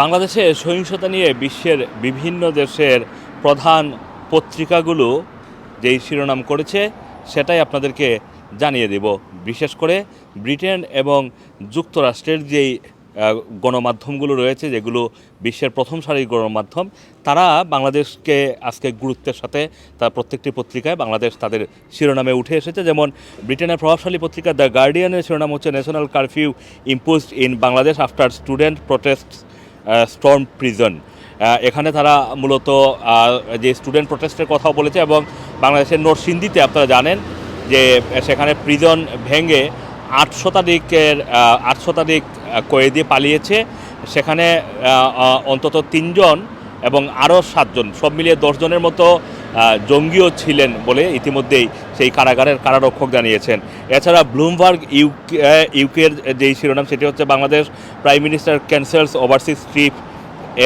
বাংলাদেশে সহিংসতা নিয়ে বিশ্বের বিভিন্ন দেশের প্রধান পত্রিকাগুলো যেই শিরোনাম করেছে, সেটাই আপনাদেরকে জানিয়ে দেব। বিশেষ করে ব্রিটেন এবং যুক্তরাষ্ট্রের যেই গণমাধ্যমগুলো রয়েছে, যেগুলো বিশ্বের প্রথম সারির গণমাধ্যম, তারা বাংলাদেশকে আজকে গুরুত্বের সাথে তার প্রত্যেকটি পত্রিকায় বাংলাদেশ তাদের শিরোনামে উঠে এসেছে। যেমন ব্রিটেনের প্রভাবশালী পত্রিকা দ্য গার্ডিয়ানের শিরোনাম হচ্ছে national curfew imposed in Bangladesh after student protest storm prison এখানে তারা মূলত যে স্টুডেন্ট প্রোটেস্টের কথাও বলেছে এবং বাংলাদেশের নরসিন্দিতে আপনারা জানেন যে, সেখানে প্রিজন ভেঙে আট শতাধিকের আট শতাধিক কয়েদি পালিয়েছে। সেখানে অন্তত তিনজন এবং আরও সাতজন, সব মিলিয়ে দশজনের মতো জঙ্গিও ছিলেন বলে ইতিমধ্যেই সেই কারাগারের কারারক্ষক জানিয়েছেন। এছাড়া ব্লুমবার্গ ইউকে, ইউকের যেই শিরোনাম, সেটি হচ্ছে Bangladesh prime minister cancels overseas trip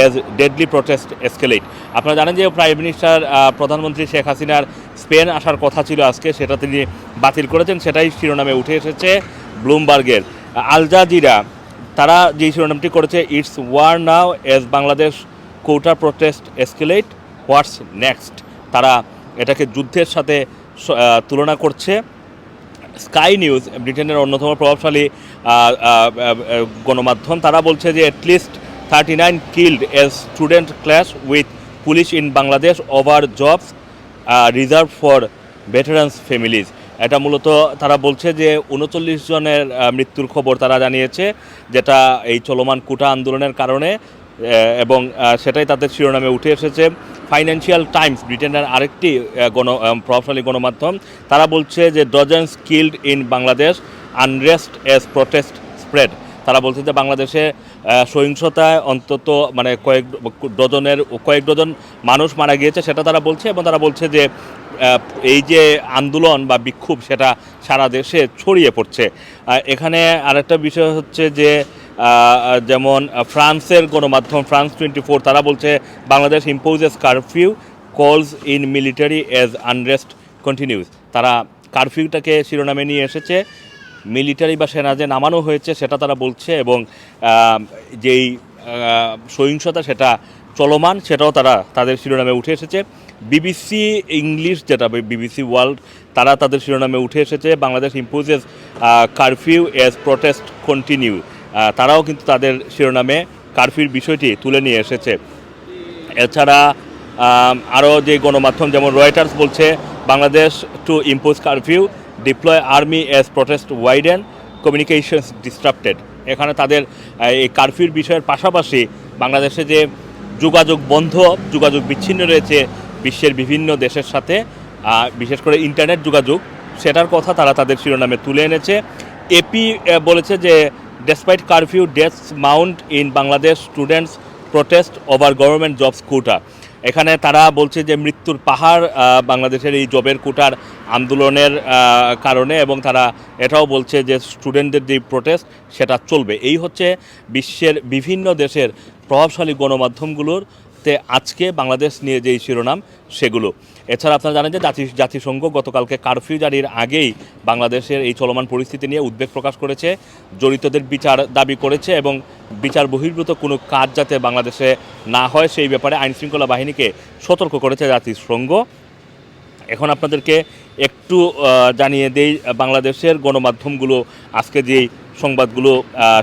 as deadly protest escalate আপনারা জানেন যে প্রাইম মিনিস্টার প্রধানমন্ত্রী শেখ হাসিনার স্পেন আসার কথা ছিল আজকে, সেটা তিনি বাতিল করেছেন, সেটাই শিরোনামে উঠে এসেছে ব্লুমবার্গের। আল জাজিরা, তারা যে শিরোনামটি করেছে, it's war now as Bangladesh quota protest escalate what's next? তারা এটাকে যুদ্ধের সাথে তুলনা করছে। স্কাই নিউজ, ব্রিটেনের অন্যতম প্রভাবশালী গণমাধ্যম, তারা বলছে যে at least thirty nine killed as student clash with police in Bangladesh over jobs reserve for veterans families এটা মূলত তারা বলছে যে উনচল্লিশ জনের মৃত্যুর খবর তারা জানিয়েছে, যেটা এই চলমান কুটা আন্দোলনের কারণে এবং সেটাই তাদের শিরোনামে উঠে এসেছে। ফাইন্যান্সিয়াল টাইমস ব্রিটেনের আরেকটি গণ প্রভাবশালী গণমাধ্যম, তারা বলছে যে dozens killed in Bangladesh unrest as protest spread তারা বলছে যে বাংলাদেশে সহিংসতায় অন্তত মানে কয়েক ডজনের, কয়েক ডজন মানুষ মারা গিয়েছে, সেটা তারা বলছে এবং তারা বলছে যে এই যে আন্দোলন বা বিক্ষোভ, সেটা সারা দেশে ছড়িয়ে পড়ছে। এখানে আরেকটা বিষয় হচ্ছে যে যেমন ফ্রান্সের গণমাধ্যম ফ্রান্স টোয়েন্টি ফোর, তারা বলছে Bangladesh imposes curfew calls in military as unrest continues তারা কারফিউটাকে শিরোনামে নিয়ে এসেছে। মিলিটারি বা সেনা যে নামানো হয়েছে, সেটা তারা বলছে এবং যেই সহিংসতা সেটা চলমান, সেটাও তারা তাদের শিরোনামে উঠে এসেছে। বিবিসি ইংলিশ যেটা বিবিসি ওয়ার্ল্ড তারা তাদের শিরোনামে উঠে এসেছে, Bangladesh imposes curfew as protest continue তারাও কিন্তু তাদের শিরোনামে কারফিউর বিষয়টি তুলে নিয়ে এসেছে। এছাড়া আরও যে গণমাধ্যম যেমন রয়টার্স বলছে, Bangladesh to impose curfew deploy army as protest widen communications disrupted এখানে তাদের এই কারফিউর বিষয়ের পাশাপাশি বাংলাদেশে যে যোগাযোগ বন্ধ, যোগাযোগ বিচ্ছিন্ন রয়েছে বিশ্বের বিভিন্ন দেশের সাথে বিশেষ করে ইন্টারনেট যোগাযোগ, সেটার কথা তারা তাদের শিরোনামে তুলে এনেছে। এপি বলেছে যে despite curfew deaths mount in Bangladesh students protest over government jobs quota এখানে তারা বলছে যে মৃত্যুর পাহাড় বাংলাদেশের এই জবের কোটার আন্দোলনের কারণে এবং তারা এটাও বলছে যে স্টুডেন্টদের যে প্রোটেস্ট সেটা চলবে। এই হচ্ছে বিশ্বের বিভিন্ন দেশের প্রভাবশালী গণমাধ্যমগুলোর তে আজকে বাংলাদেশ নিয়ে যেই শিরোনাম, সেগুলো। এছাড়া আপনারা জানেন যে জাতি, জাতিসংঘ গতকালকে কারফিউ জারির আগেই বাংলাদেশের এই চলমান পরিস্থিতি নিয়ে উদ্বেগ প্রকাশ করেছে, জড়িতদের বিচার দাবি করেছে এবং বিচার বহির্ভূত কোনো কাজ যাতে বাংলাদেশে না হয় সেই ব্যাপারে আইনশৃঙ্খলা বাহিনীকে সতর্ক করেছে জাতিসংঘ। এখন আপনাদেরকে একটু জানিয়ে দেই, বাংলাদেশের গণমাধ্যমগুলো আজকে যেই সংবাদগুলো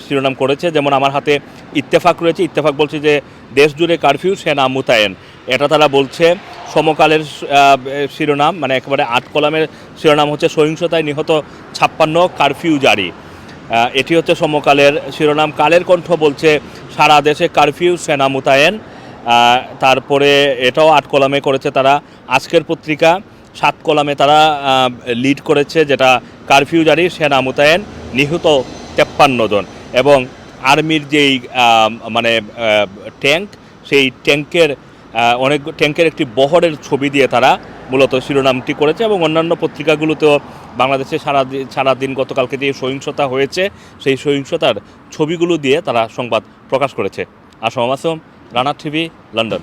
শিরোনাম করেছে। যেমন আমার হাতে ইত্তেফাক রয়েছে। ইত্তেফাক বলছে যে দেশ জুড়ে কারফিউ সেনা মোতায়েন। এটা তারা বলছে। সমকালের শিরোনাম মানে একেবারে আট কলামের শিরোনাম হচ্ছে, সহিংসতায় নিহত ছাপ্পান্ন কারফিউ জারি। এটি হচ্ছে সমকালের শিরোনাম। কালের কণ্ঠ বলছে, সারা দেশে কারফিউ সেনা মোতায়েন। তারপরে এটাও আট কলামে করেছে তারা। আজকের পত্রিকা, সাত কলামে তারা লিড করেছে, যেটা কারফিউ জারি সেনা মোতায়েন। নিহত তেপ্পান্ন জন। এবং আর্মির যেই মানে ট্যাঙ্ক, সেই ট্যাঙ্কের অনেক, ট্যাঙ্কের একটি বহরের ছবি দিয়ে তারা মূলত শিরোনামটি করেছে এবং অন্যান্য পত্রিকাগুলোতেও বাংলাদেশে সারা সারাদিন গতকালকে যে সহিংসতা হয়েছে, সেই সহিংসতার ছবিগুলো দিয়ে তারা সংবাদ প্রকাশ করেছে। Assam Assam, Rana TV, London.